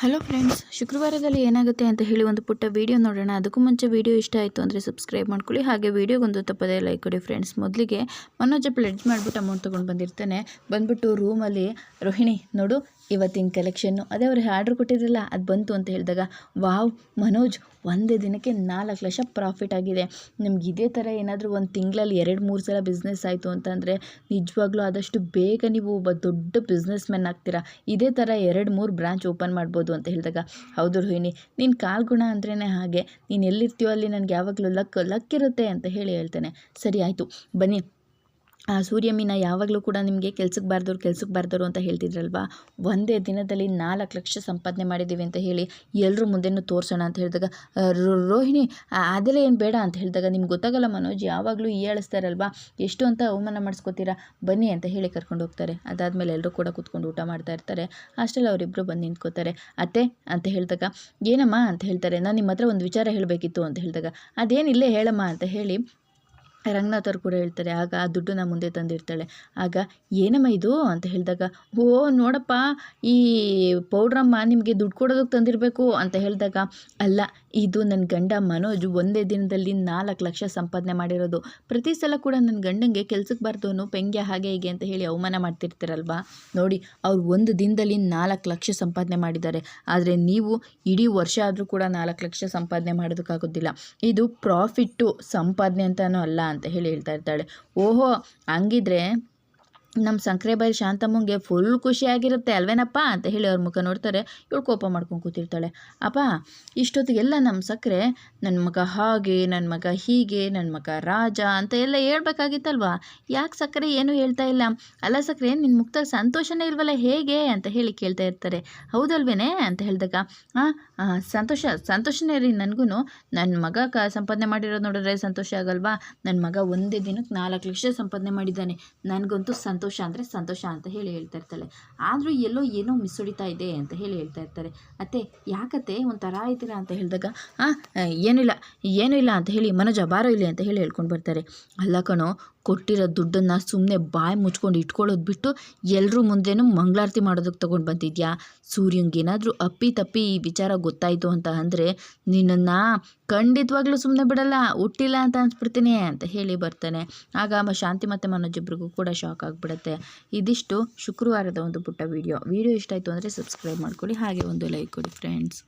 Hello friends ಶುಕ್ರವಾರದಲ್ಲಿ ಏನಾಗುತ್ತೆ ಅಂತ ಹೇಳಿ ಒಂದು ಪುಟ್ಟ ವಿಡಿಯೋ ನೋಡೋಣ. ಅದಕ್ಕೂ ಮುಂಚೆ ವಿಡಿಯೋ ಇಷ್ಟ ಆಯಿತು ಅಂದರೆ ಸಬ್ಸ್ಕ್ರೈಬ್ ಮಾಡ್ಕೊಳ್ಳಿ. ಹಾಗೆ ವಿಡಿಯೋಗೊಂದು ತಪ್ಪದೇ ಲೈಕ್ ಕೊಡಿ ಫ್ರೆಂಡ್ಸ್ ಮೊದಲಿಗೆ ಮನೋಜ್ ಪ್ಲೆಡ್ಜ್ ಮಾಡಿಬಿಟ್ಟು ಅಮೌಂಟ್ ತೊಗೊಂಡು ಬಂದಿರ್ತಾನೆ. ಬಂದ್ಬಿಟ್ಟು ರೂಮಲ್ಲಿ ರೋಹಿಣಿ, ನೋಡು, ಇವತ್ತಿನ ಕಲೆಕ್ಷನ್ನು ಅದೇ ಅವ್ರಿಗೆ ಆರ್ಡ್ರ್ ಕೊಟ್ಟಿದ್ರಲ್ಲ, ಅದು ಬಂತು ಅಂತ ಹೇಳಿದಾಗ, ವಾವ್, ಮನೋಜ್, ಒಂದೇ ದಿನಕ್ಕೆ ನಾಲ್ಕು ಲಕ್ಷ ಪ್ರಾಫಿಟ್ ಆಗಿದೆ. ನಮ್ಗೆ ಇದೇ ಥರ ಏನಾದರೂ ಒಂದು ತಿಂಗಳಲ್ಲಿ ಎರಡು, ಮೂರು ಸಲ ಬಿಸ್ನೆಸ್ ಆಯಿತು ಅಂತಂದರೆ ನಿಜವಾಗ್ಲೂ ಆದಷ್ಟು ಬೇಗ ನೀವು ಒಬ್ಬ ದೊಡ್ಡ ಬಿಸ್ನೆಸ್ ಮ್ಯಾನ್ ಆಗ್ತೀರಾ. ಇದೇ ಥರ ಎರಡು, ಮೂರು ಬ್ರಾಂಚ್ ಓಪನ್ ಮಾಡ್ಬೋದು. ಅಂತ ಹೇಳಿದಾಗ, ಹೌದು ರೋಹಿಣಿ ನಿನ್ನ ಕಾಲ್ಗುಣ ಅಂದ್ರೇ ಹಾಗೆ, ನೀನು ಎಲ್ಲಿರ್ತೀಯೋ ಅಲ್ಲಿ ನನಗೆ ಯಾವಾಗಲೂ ಲಕ್ ಲಕ್ ಇರುತ್ತೆ ಅಂತ ಹೇಳಿ ಹೇಳ್ತೇನೆ. ಸರಿ, ಆಯಿತು. ಬನ್ನಿ. ಆ ಸೂರ್ಯ ಮೀನ ಯಾವಾಗಲೂ ಕೂಡ ನಿಮಗೆ ಕೆಲ್ಸಕ್ಕೆ ಬಾರ್ದವ್ರು ಕೆಲ್ಸಕ್ಕೆ ಬಾರ್ದವ್ರು ಅಂತ ಹೇಳ್ತಿದ್ರಲ್ವಾ? ಒಂದೇ ದಿನದಲ್ಲಿ ನಾಲ್ಕು ಲಕ್ಷ ಸಂಪಾದನೆ ಮಾಡಿದ್ದೀವಿ ಅಂತ ಹೇಳಿ ಎಲ್ಲರೂ ಮುಂದೆನೂ ತೋರಿಸೋಣ ಅಂತ ಹೇಳಿದಾಗ ರೋಹಿಣಿ ಅದೆಲ್ಲ ಏನು ಬೇಡ? ಅಂತ ಹೇಳಿದಾಗ, ನಿಮ್ಗೆ ಗೊತ್ತಾಗಲ್ಲ ಮನೋಜ್, ಯಾವಾಗಲೂ ಏಳಿಸ್ತಾರಲ್ವಾ ಎಷ್ಟು ಅಂತ ಅವಮಾನ ಮಾಡಿಸ್ಕೋತೀರಾ? ಬನ್ನಿ ಅಂತ ಹೇಳಿ ಕರ್ಕೊಂಡು ಹೋಗ್ತಾರೆ. ಅದಾದಮೇಲೆ ಎಲ್ಲರೂ ಕೂಡ ಕೂತ್ಕೊಂಡು ಊಟ ಮಾಡ್ತಾ ಇರ್ತಾರೆ. ಅಷ್ಟರಲ್ಲಿ ಅವರಿಬ್ಬರು ಬಂದು ನಿಂತ್ಕೋತಾರೆ. ಅತ್ತೆ, ಅಂತ ಹೇಳಿದಾಗ, ಏನಮ್ಮ? ಅಂತ ಹೇಳ್ತಾರೆ. ನಾನು ನಿಮ್ಮ ಹತ್ರ ಒಂದು ವಿಚಾರ ಹೇಳಬೇಕಿತ್ತು ಅಂತ ಹೇಳಿದಾಗ, ಅದೇನಿಲ್ಲೇ ಹೇಳಮ್ಮ ಅಂತ ಹೇಳಿ ರಂಗನಾಥ್ ಕೂಡ ಹೇಳ್ತಾರೆ, ಆಗ ಆ ದುಡ್ಡನ್ನ ಮುಂದೆ ತಂದಿರ್ತಾಳೆ. ಆಗ, ಏನಮ್ಮ ಇದು? ಅಂತ ಹೇಳಿದಾಗ, ಓ, ನೋಡಪ್ಪ, ಈ ಪೌಡ್ರಮ್ಮ ನಿಮಗೆ ದುಡ್ಡು ಕೊಡೋದಕ್ಕೆ ತಂದಿರಬೇಕು. ಅಂತ ಹೇಳಿದಾಗ, ಅಲ್ಲ, ಇದು ನನ್ನ ಗಂಡ ಮನೋಜ್ ಒಂದೇ ದಿನದಲ್ಲಿ ನಾಲ್ಕು ಲಕ್ಷ ಸಂಪಾದನೆ ಮಾಡಿರೋದು. ಪ್ರತಿ ಸಲ ಕೂಡ ನನ್ನ ಗಂಡಂಗೆ ಕೆಲ್ಸಕ್ಕೆ ಬಾರ್ದವನು ಪೆಂಗ್ಯ ಹಾಗೆ ಹೀಗೆ ಅಂತ ಹೇಳಿ ಅವಮಾನ ಮಾಡ್ತಿರ್ತೀರಲ್ವಾ? ನೋಡಿ, ಅವ್ರು ಒಂದು ದಿನದಲ್ಲಿ ನಾಲ್ಕು ಲಕ್ಷ ಸಂಪಾದನೆ ಮಾಡಿದ್ದಾರೆ. ಆದರೆ ನೀವು ಇಡೀ ವರ್ಷ ಆದರೂ ಕೂಡ ನಾಲ್ಕು ಲಕ್ಷ ಸಂಪಾದನೆ ಮಾಡೋದಕ್ಕಾಗೋದಿಲ್ಲ. ಇದು ಪ್ರಾಫಿಟ್ಟು, ಸಂಪಾದನೆ ಅಂತಲೂ ಅಲ್ಲ. ಅಂತ ಹೇಳಿ ಹೇಳ್ತಾ ಇರ್ತಾಳೆ. ಓಹೋ ಹಂಗಿದ್ರೆ ನಮ್ಮ ಸಂಕ್ರೆಬಾಯಿ ಶಾಂತಮ್ಮಂಗೆ ಫುಲ್ ಖುಷಿಯಾಗಿರುತ್ತೆ ಅಲ್ವೇನಪ್ಪ ಅಂತ ಹೇಳಿ ಅವ್ರ ಮುಖ ನೋಡ್ತಾರೆ. ಇವಳು ಕೋಪ ಮಾಡ್ಕೊಂಡು ಕೂತಿರ್ತಾಳೆ. ಅಪ್ಪ, ಇಷ್ಟೊತ್ತಿಗೆಲ್ಲ ನಮ್ಮ ಸಕ್ಕರೆ ನನ್ನ ಮಗ ಹಾಗೆ ನನ್ನ ಮಗ ಹೀಗೆ ನನ್ನ ಮಗ ರಾಜ ಅಂತ ಎಲ್ಲ ಹೇಳ್ಬೇಕಾಗಿತ್ತಲ್ವಾ? ಯಾಕೆ ಸಕ್ಕರೆ ಏನೂ ಹೇಳ್ತಾ ಇಲ್ಲ? ಅಲ್ಲ ಸಕ್ಕರೆ ನಿನ್ನ ಮುಖದಾಗ ಸಂತೋಷನೇ ಇಲ್ವಲ್ಲ ಹೇಗೆ? ಅಂತ ಹೇಳಿ ಕೇಳ್ತಾ ಇರ್ತಾರೆ. ಹೌದಲ್ವೇನೆ? ಅಂತ ಹೇಳಿದಾಗ ಹಾಂ ಸಂತೋಷ, ಸಂತೋಷನೇ ರೀ ನನಗೂ ನನ್ನ ಮಗ ಕ, ಸಂಪಾದನೆ ಮಾಡಿರೋದು ನೋಡಿದ್ರೆ ಸಂತೋಷ ಆಗಲ್ವಾ? ನನ್ನ ಮಗ ಒಂದೇ ದಿನಕ್ಕೆ ನಾಲ್ಕು ಲಕ್ಷ ಸಂಪಾದನೆ ಮಾಡಿದ್ದಾನೆ. ನನಗಂತೂ ಸಂತೋಷ ಅಂದರೆ ಸಂತೋಷ ಅಂತ ಹೇಳಿ ಹೇಳ್ತಾ ಇರ್ತಾಳೆ. ಆದರೂ ಎಲ್ಲೋ ಏನೋ ಮಿಸ್ ಹೊಡಿತಾ ಇದೆ ಅಂತ ಹೇಳಿ ಹೇಳ್ತಾ ಇರ್ತಾರೆ. ಅತ್ತೆ, ಯಾಕತ್ತೆ ಒಂಥರ ಇದ್ದೀರಾ ಅಂತ ಹೇಳಿದಾಗ ಹಾಂ ಏನಿಲ್ಲ ಏನೂ ಇಲ್ಲ ಅಂತ ಹೇಳಿ ಮನೋಜ ಬಾರೋ ಇಲ್ಲಿ ಅಂತ ಹೇಳಿ ಹೇಳ್ಕೊಂಡು ಬರ್ತಾರೆ. ಅಲ್ಲ ಕಣೋ ಕೊಟ್ಟಿರೋ ದುಡ್ಡನ್ನು ಸುಮ್ಮನೆ ಬಾಯಿ ಮುಚ್ಕೊಂಡು ಇಟ್ಕೊಳ್ಳೋದು ಬಿಟ್ಟು ಎಲ್ಲರೂ ಮುಂದೆನೂ ಮಂಗಳಾರತಿ ಮಾಡೋದಕ್ಕೆ ತೊಗೊಂಡು ಬಂದಿದ್ಯಾ? ಸೂರ್ಯಂಗೇನಾದರೂ ಅಪ್ಪಿ ತಪ್ಪಿ ಈ ವಿಚಾರ ಗೊತ್ತಾಯಿತು ಅಂತ ಅಂದರೆ ನಿನ್ನನ್ನು ಖಂಡಿತವಾಗ್ಲೂ ಸುಮ್ಮನೆ ಬಿಡಲ್ಲ, ಹುಟ್ಟಿಲ್ಲ ಅಂತ ಅನ್ಸ್ಬಿಡ್ತೀನಿ ಅಂತ ಹೇಳಿ ಬರ್ತಾನೆ. ಆಗ ಮ ಶಾಂತಿ ಮತ್ತು ಮನೋಜಿಬ್ಬರಿಗೂ ಕೂಡ ಶಾಕ್ ಆಗಿಬಿಡುತ್ತೆ. ಇದಿಷ್ಟು ಶುಕ್ರವಾರದ ಒಂದು ಪುಟ್ಟ ವಿಡಿಯೋ ವಿಡಿಯೋ ಇಷ್ಟ ಆಯಿತು ಅಂದರೆ ಸಬ್ಸ್ಕ್ರೈಬ್ ಮಾಡ್ಕೊಳ್ಳಿ. ಹಾಗೆ ಒಂದು ಲೈಕ್ ಕೊಡಿ ಫ್ರೆಂಡ್ಸ್